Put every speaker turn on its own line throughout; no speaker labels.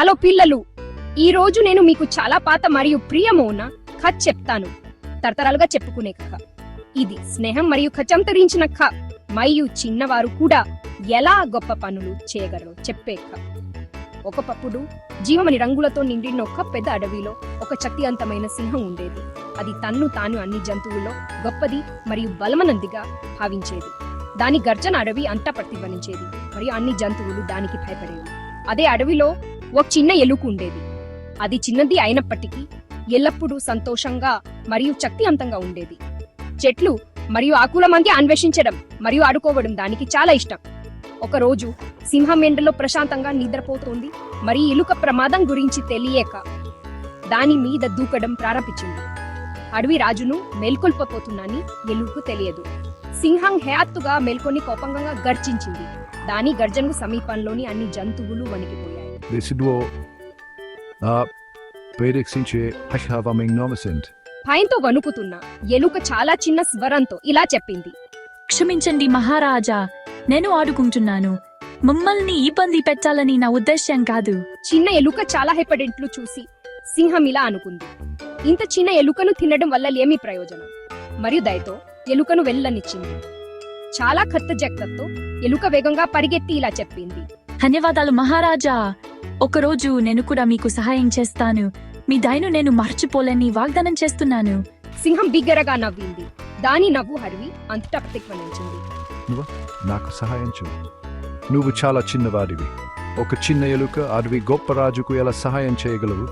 Hello పిల్లలు ఈ రోజు నేను మీకు చాలా పాత మరియు ప్రియమైన కథ చెప్తాను. తరతరాలుగా చెప్పుకునే కథ. ఇది స్నేహం మరియు ఖచంతరించిన కథ. మరియు చిన్నవారు కూడా ఎలా గొప్ప పనులు చేయగలరో చెప్పే కథ. ఒకప్పుడు జీవమని రంగులతో నిండిన ఒక పెద్ద అడవిలో ఒక శక్తివంతమైన సింహం ఉండేది. అది తన్ను తాను అన్ని జంతువుల్లో గొప్పది మరియు బలమనందిగా భావించేది. దాని గర్జన అడవి అంతా ప్రతిధ్వనించేది. మరియు అన్ని జంతువులు దానికి భయపడేవి. అదే అడవిలో ఒక చిన్న ఎలుక ఉండేది. అది చిన్నది అయినప్పటికీ ఎల్లప్పుడూ సంతోషంగా మరియు శక్తివంతంగా ఉండేది. చెట్లు మరియు ఆకుల మధ్య అన్వేషించడం మరియు ఆడుకోవడం దానికి చాలా ఇష్టం. ఒక రోజు సింహం ఎండలో ప్రశాంతంగా నిద్రపోతోంది మరి ఎలుక ప్రమాదం గురించి తెలియక దాని మీద దూకడం ప్రారంభించింది. అడవి రాజును మేల్కొల్పపోతున్నాని ఎలుకు తెలియదు. సింహం హయాత్తుగా మేల్కొని కోపంగా గర్జించింది. దాని గర్జనకు సమీపంలోని అన్ని జంతువులు వణికిపోయి
Residuo uh, పరీక్షించే హర్షభామింగ్ నోమసెంట్
భయంతో వణుకుతున్న ఎలుక చాలా చిన్న స్వరంతో ఇలా చెప్పింది.
క్షమించండి మహారాజా నేను ఆడుకుంటున్నాను. మమ్మల్ని ఇబ్బంది పెట్టాలని నా ఉద్దేశ్యం కాదు.
చిన్న ఎలుక చాలా హెపడెంట్లు చూసి సింహం ఇలా అనుకుంది. ఇంత చిన్న ఎలుకను తినడం వల్ల ఏమి ప్రయోజనం? మరియు దయతో ఎలుకను వెళ్ళనిచ్చింది. చాలా కత్త జక్కతో ఎలుక వేగంగా పరిగెత్తి ఇలా చెప్పింది.
ధన్యవాదాలు మహారాజా. ఒకరోజు నేను కూడా మీకు సహాయం చేస్తాను. మీ దయను నేను మర్చిపోలేని వాగ్దానం చేస్తున్నాను.
సింహం బిగ్గరగా నవ్వింది. దాని నవ్వు హరివి అంతటా ప్రతిధ్వనించింది.
నాకు సహాయం చూ నువ్వు చాలా చిన్నవాడివి. ఒక చిన్న ఎలుక అడవి గొప్ప రాజుకు ఎలా సహాయం చేయగలవు?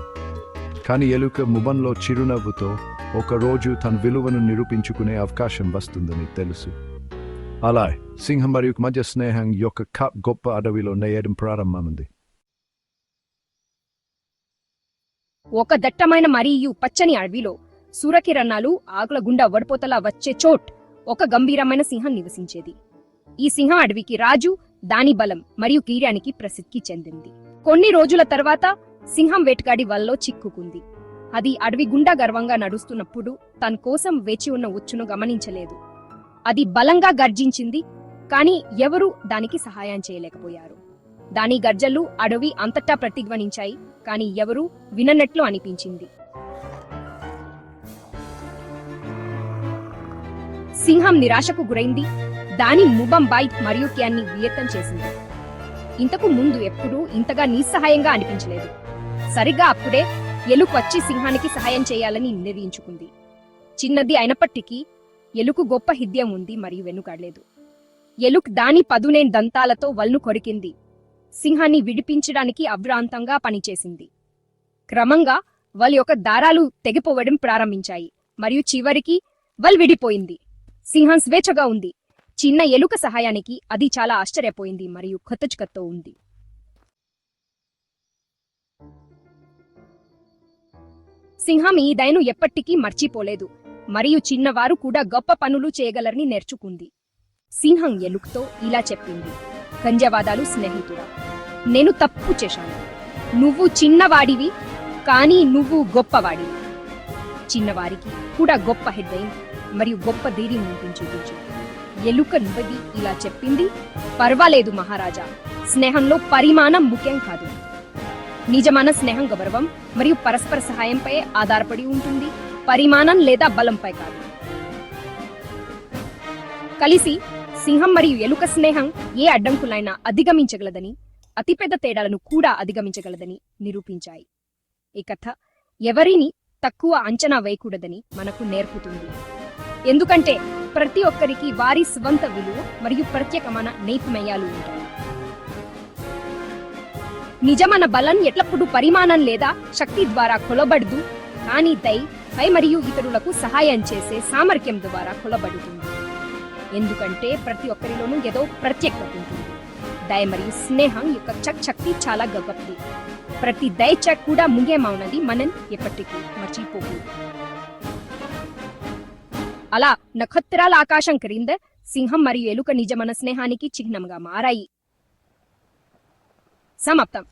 కానీ ఎలుక ముబంలో చిరునవ్వుతో ఒక రోజు తన విలువను నిరూపించుకునే అవకాశం వస్తుందని తెలుసు. అలా సింహం మరియు మధ్య స్నేహం యొక్క కప్ గొప్ప అడవిలో నేయడం ప్రారంభమైంది.
ఒక దట్టమైన మరియు పచ్చని అడవిలో సూర్యకిరణాలు ఆకుల గుండా వడిపోతలా వచ్చే చోట్ ఒక గంభీరమైన సింహం నివసించేది. ఈ సింహం అడవికి రాజు దాని బలం మరియు కీర్యానికి ప్రసిద్ధి చెందింది. కొన్ని రోజుల తర్వాత సింహం వేటగాడి వలలో చిక్కుకుంది. అది అడవి గుండా గర్వంగా నడుస్తున్నప్పుడు తన కోసం వేచి ఉన్న ఉచ్చును గమనించలేదు. అది బలంగా గర్జించింది కానీ ఎవరూ దానికి సహాయం చేయలేకపోయారు. దాని గర్జలు అడవి అంతటా ప్రతిధ్వనించాయి. కానీ ఎవరూ విననట్లు అనిపించింది. సింహం నిరాశకు గురైంది. దాని ముబంబాయ్ మరియు క్యాన్ని వియత్తం చేసింది. ఇంతకు ముందు ఎప్పుడూ ఇంతగా నిస్సహాయంగా అనిపించలేదు. సరిగ్గా అప్పుడే ఎలుకు వచ్చి సింహానికి సహాయం చేయాలని నిర్ణయించుకుంది. చిన్నది అయినప్పటికీ ఎలుకు గొప్ప హిద్యం ఉంది మరియు వెనుకాడలేదు. ఎలుక్ దాని పదునేన్ దంతాలతో వల్ను కొరికింది. సింహాన్ని విడిపించడానికి అభ్రాంతంగా పనిచేసింది. క్రమంగా వాళ్ళ యొక్క దారాలు తెగిపోవడం ప్రారంభించాయి. మరియు చివరికి వల్ విడిపోయింది. సింహం స్వేచ్ఛగా ఉంది. చిన్న ఎలుక సహాయానికి అది చాలా ఆశ్చర్యపోయింది మరియు కొత్తచుకత్తో ఉంది. సింహం ఈ దయను ఎప్పటికీ మర్చిపోలేదు. మరియు చిన్నవారు కూడా గొప్ప పనులు చేయగలరని నేర్చుకుంది. సింహం ఎలుకతో ఇలా చెప్పింది. ధన్యవాదాలు స్నేహితుడా. నేను తప్పు చేశాను. నువ్వు చిన్నవాడివి కానీ నువ్వు గొప్పవాడివి. చిన్నవారికి కూడా గొప్ప హృదయం మరియు గొప్ప ధైర్యం ఉంటుంది చూపించు. ఎలుక నువ్వది ఇలా చెప్పింది? పర్వాలేదు మహారాజా స్నేహంలో పరిమాణం ముఖ్యం కాదు. నిజమైన స్నేహం గౌరవం మరియు పరస్పర సహాయంపై ఆధారపడి ఉంటుంది. పరిమాణం లేదా బలంపై కాదు. కలిసి సింహం మరియు ఎలుక స్నేహం ఏ అడ్డంకులైనా అధిగమించగలదని అతిపెద్ద తేడాలను కూడా అధిగమించగలదని నిరూపించాయి. ఈ కథ ఎవరిని తక్కువ అంచనా వేయకూడదని మనకు నేర్పుతుంది. ఎందుకంటే ప్రతి ఒక్కరికి వారి స్వంత విలువ మరియు ప్రత్యేకమైన నైపుణ్యాలు ఉంటాయి. నిజమైన బలం ఎట్లప్పుడు పరిమాణం లేదా శక్తి ద్వారా కొలబడదు కానీ దై పై మరియు ఇతరులకు సహాయం చేసే సామర్థ్యం ద్వారా కొలబడుతుంది. ఎందుకంటే ప్రతి ఒక్కరిలోనూ ఏదో ప్రత్యేకత ఉంటుంది. దయ మరియు స్నేహం యొక్క చక్ శక్తి చాలా గొప్పది. ప్రతి దయ చక్ కూడా ముఖ్యమైనది మనం ఎప్పటికీ మర్చిపోకు అలా నక్షత్రాల ఆకాశం క్రింద సింహం మరియు ఎలుక నిజమైన స్నేహానికి చిహ్నంగా మారాయి. సమాప్తం.